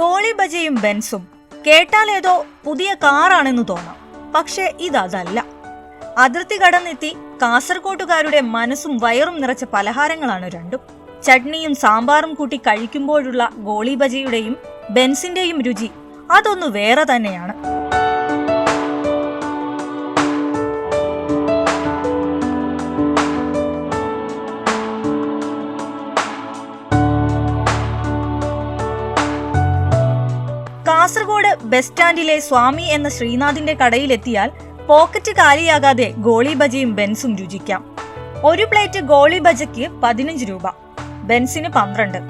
Goalie ബജയും ബെൻസും. കേട്ടാൽ ഏതോ പുതിയ കാറാണെന്ന് തോന്നാം. പക്ഷെ ഇതല്ല അതിർത്തി കടന്നെത്തി കാസർകോട്ടുകാരുടെ മനസ്സും വയറും നിറച്ച പലഹാരങ്ങളാണ് രണ്ടും. ചട്നിയും സാമ്പാറും കൂട്ടി കഴിക്കുമ്പോഴുള്ള ഗോളി ബജയുടെയും ബെൻസിന്റെയും രുചി അതൊന്നു വേറെ തന്നെയാണ്. കാസർഗോഡ് ബസ് സ്റ്റാൻഡിലെ സ്വാമി എന്ന ശ്രീനാഥിന്റെ കടയിലെത്തിയാൽ പോക്കറ്റ് കാലിയാകാതെ ഗോളി ബജയും ബെൻസും രുചിക്കാം. ഒരു പ്ലേറ്റ് ഗോളി ബജയ്ക്ക് പതിനഞ്ച് രൂപ ബെൻസിന് പന്ത്രണ്ട്.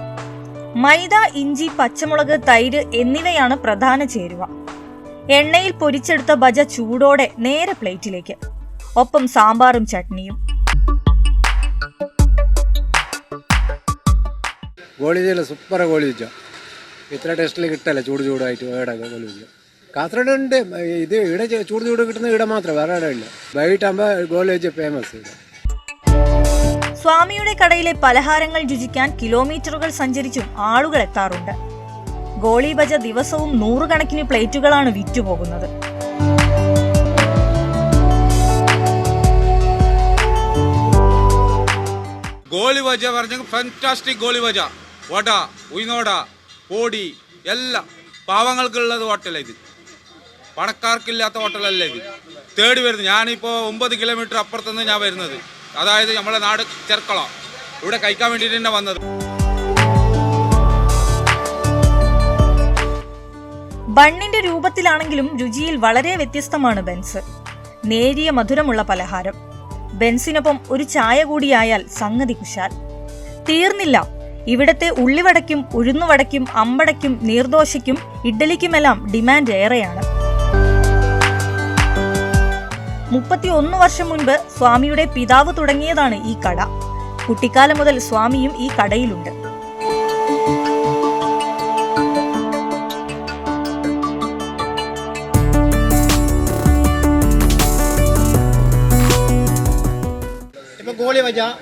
മൈദ ഇഞ്ചി പച്ചമുളക് തൈര് എന്നിവയാണ് പ്രധാന ചേരുവ. എണ്ണയിൽ പൊരിച്ചെടുത്ത ബജ ചൂടോടെ നേരെ പ്ലേറ്റിലേക്ക്. ഒപ്പം സാമ്പാറും ചട്നിയും. ഗോളി സൂപ്പർ ഗോളി ഇത്ര ടേസ്റ്റിൽ കിട്ടല്ല? ചൂട് ചൂടായിട്ട് വേടെ പോലും ഇല്ല കാസർഗോഡ് ഉണ്ട് ഇത് ഇവിടെ ചൂട് ചൂട് കിട്ടുന്ന ഇവിടെ മാത്രം വേറെ ഇവിടെ ഇല്ല. വൈകിട്ടാകുമ്പോൾ ഗോളി വെച്ച് ഫേമസ് ഇവിടെ സ്വാമിയുടെ കടയിലെ പലഹാരങ്ങൾ രുചിക്കാൻ കിലോമീറ്ററുകൾ സഞ്ചരിച്ചും ആളുകൾ എത്താറുണ്ട്. ഗോളി ബജ ദിവസവും നൂറുകണക്കിന് പ്ലേറ്റുകളാണ് വിറ്റുപോകുന്നത്. ഗോളി വജ പറഞ്ഞെങ്കിൽ ഫാന്റാസ്റ്റിക് ഗോളി വജ വട ഉയ്നോട പൊടി എല്ലാം. പാവങ്ങൾക്കുള്ളത് ഹോട്ടലാണ് ഇത്. പണക്കാർക്കില്ലാത്ത ഹോട്ടലല്ല ഇത്. തേടി വരുന്നത്. ഞാനിപ്പോൾ ഒമ്പത് കിലോമീറ്റർ അപ്പുറത്തുനിന്ന് ഞാൻ വരുന്നത്. അതായത് നമ്മളെ നാട് ചെർക്കള. ഇവിടെ കഴിക്കാൻ വേണ്ടിയിട്ട് തന്നെ വന്നത്. ബണ്ണിന്റെ രൂപത്തിലാണെങ്കിലും രുചിയിൽ വളരെ വ്യത്യസ്തമാണ് ബെൻസ്. നേരിയ മധുരമുള്ള പലഹാരം. ബെൻസിനൊപ്പം ഒരു ചായ കൂടിയായാൽ സംഗതി കുശാൽ. തീർന്നില്ല. ഇവിടത്തെ ഉള്ളിവടയ്ക്കും ഉഴുന്നുവടയ്ക്കും അമ്പടയ്ക്കും നീർദോശയ്ക്കും ഇഡ്ഡലിക്കുമെല്ലാം ഡിമാൻഡ് ഏറെയാണ്. മുപ്പത്തിയൊന്ന് വർഷം മുൻപ് സ്വാമിയുടെ പിതാവ് തുടങ്ങിയതാണ് ഈ കട. കുട്ടിക്കാലം മുതൽ സ്വാമിയും ഈ കടയിലുണ്ട്.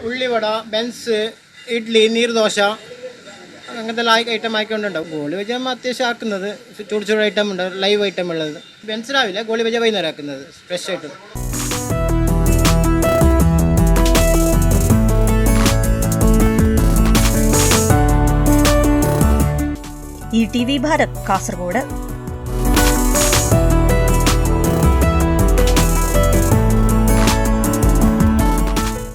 ഉള്ളിവട ബെൻസ് ഇഡ്ഡലി നീർദോശ അങ്ങനത്തെ ഐറ്റം ആയിക്കൊണ്ടുണ്ടാവും ഗോളി വജ അത്യാവശ്യം ആക്കുന്നത് ചൂട് ചൂട് ഐറ്റം ഉണ്ട് ലൈവ് ഐറ്റം ഉള്ളത്. രാവിലെ ഗോളി വജ വൈകുന്നേരം ആക്കുന്നത് ഫ്രഷ് ആയിട്ട്. T V Bharat Kasaragod.